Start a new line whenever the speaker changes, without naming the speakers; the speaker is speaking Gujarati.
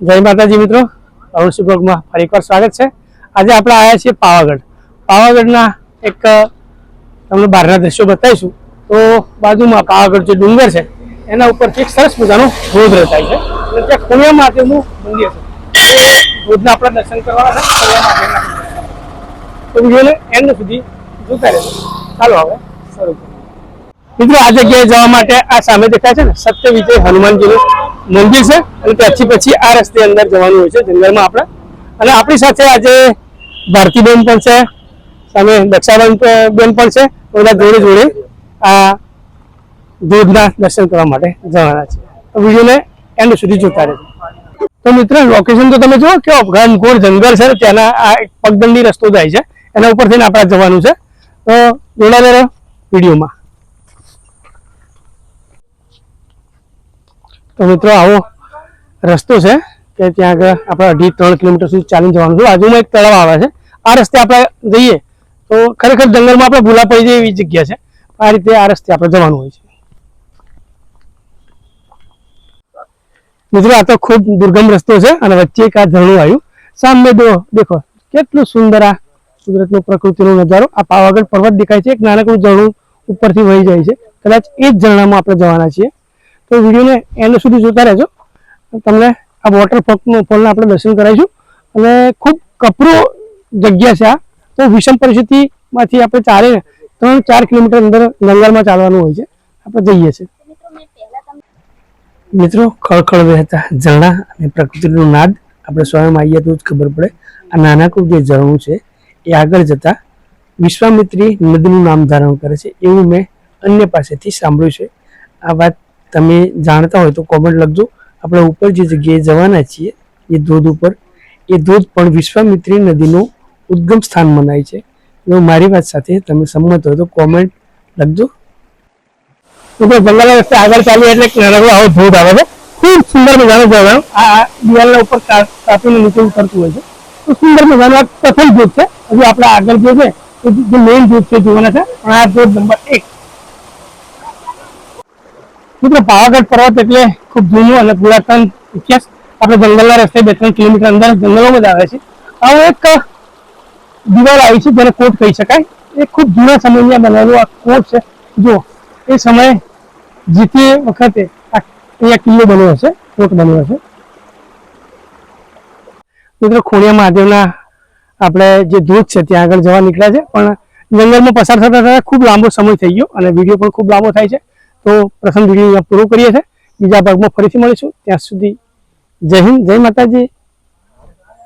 જય માતાજી મિત્રો અવશ્ય બ્લોગમાં ફરી એકવાર સ્વાગત છે. આજે આપણે આવ્યા છીએ પાવાગઢ. પાવાગઢના એક તમને બહારના દ્રશ્યો બતાવીશું. તો બાજુમાં પાવાગઢ જે ડુંગર છે, એના ઉપરથી એક સરસ મજાનો ધોધ રચાય છે. અને ત્યાં ખોડિયા મહાદેવનું મંદિર છે. ધોધના આપણે દર્શન કરવાના છે ખોડિયા મહાદેવના તો વિડીયોને એન્ડ સુધી જોતા રહેજો. ચાલો હવે શરૂ મિત્રો આ જગ્યાએ જવા માટે આ સામે દેખાય છે ને સત્ય વિજય હનુમાનજીનું મંદિર છે અને ત્યાંથી પછી આ રસ્તે અંદર જવાનું હોય છે, જંગલમાં આપણે. અને આપણી સાથે આજે ભારતીબેન પણ છે, સામે દક્ષાબેન બેન પણ છે બધા જોડે જોડે આ ધોધના દર્શન કરવા માટે જવાના છે. તો વિડીયોને એન્ડ સુધી જોતા રહેજો. તો મિત્રો લોકેશન તો તમે જુઓ, કેવો ઘનઘોર જંગલ છે ત્યાંના આ એક પગદંડી રસ્તો જાય છે, એના ઉપર થઈને આપણે જવાનું છે. તો જોડાયેલા વિડીયોમાં. તો મિત્રો, આવો રસ્તો છે કે ત્યાં આગળ આપણે અઢી ત્રણ કિલોમીટર સુધી ચાલીને જવાનું છે. બાજુમાં એક તળાવ આવે છે. આ રસ્તે આપણે જઈએ તો ખરેખર જંગલમાં આપણે ભૂલા પડી જાય એવી જગ્યા છે. આ રીતે આ રસ્તે આપણે જવાનું હોય છે. મિત્રો, આ તો ખૂબ દુર્ગમ રસ્તો છે અને વચ્ચે એક આ ઝરણું આવ્યું. સામે દો, દેખો, કેટલું સુંદર આ કુદરતનો પ્રકૃતિનો નજારો. આ પાવાગઢ પર્વત દેખાય છે. એક નાનકડું ઝરણું ઉપરથી વહી જાય છે. કદાચ એ જ ઝરણામાં આપણે જવાના છીએ. તો વિડીયોને એન્ડ સુધી જોતા રહેજો. તમને આ વોટર ફોલના આપણે દર્શન કરાવીશું. અને ખૂબ કપરો જગ્યા છે આ. તો વિષમ પરિસ્થિતિમાંથી આપણે ચારે ત્રણ ચાર કિલોમીટર અંદર જંગલમાં ચાલવાનું હોય છે. આપણે જઈએ છીએ. મિત્રો ખળખળ વહેતા ઝરણા અને પ્રકૃતિનો નાદ આપણે સ્વયં આવીએ તો જ ખબર પડે. આ નાનકડું જે ઝરણું છે, એ આગળ જતા વિશ્વામિત્રી નદીનું નામ ધારણ કરે છે. એવું મેં અન્ય પાસેથી સાંભળ્યું છે. આ વાત તમે જાણતા હોય તો કોમેન્ટ લખજો. આપણે ઉપર જે જગ્યાએ જવાના છીએ, એ ધોધ ઉપર, એ ધોધ પણ વિશ્વામિત્રી નદીનું ઉદ્ગમ સ્થાન મનાય છે. જો મારી વાત સાથે તમે સંમત હોય તો કોમેન્ટ લખજો. બંગાળા રસ્તે આગળ ચાલીએ એટલે એક આવો ધોધ આવે છે ખૂબ સુંદર મજાનો ધોધ આવે. આ દિવાલના ઉપર કાપીને નીચે ઉતરતું હોય છે. તો સુંદર મજાનો આ પ્રથમ ધોધ છે. હજુ આપણે આગળ જે છે જે મેઇન ધોધ છે, જોવાના છે. પણ આ ધોધ નંબર એક મિત્રો, પાવાગઢ પર્વત એટલે ખૂબ જૂનું અને પુરાતન ઇતિહાસ. આપણે જંગલના રસ્તે બે ત્રણ કિલોમીટર અંદર જંગલોમાં જ આવે છે. આવો એક દિવાલ આવી છે, જેને કોટ કહી શકાય. એ ખૂબ જૂના સમયમાં બનાવેલું આ કોટ છે. જો એ સમયે જીતી વખતે અહીંયા કિલ્લો બન્યો હશે, કોટ બન્યો હશે. મિત્રો, ખોડિયા મહાદેવના આપણે જે ધોધ છે, ત્યાં આગળ જવા નીકળ્યા છે. પણ જંગલમાં પસાર થતા થતા ખૂબ લાંબો સમય થઈ ગયો અને વીડિયો પણ ખૂબ લાંબો થાય છે. તો પ્રથમ વીડિયો પૂરો કરીએ છીએ. બીજા ભાગમાં ફરીથી મળીશું. ત્યાં સુધી જય હિન્દ, જય માતાજી.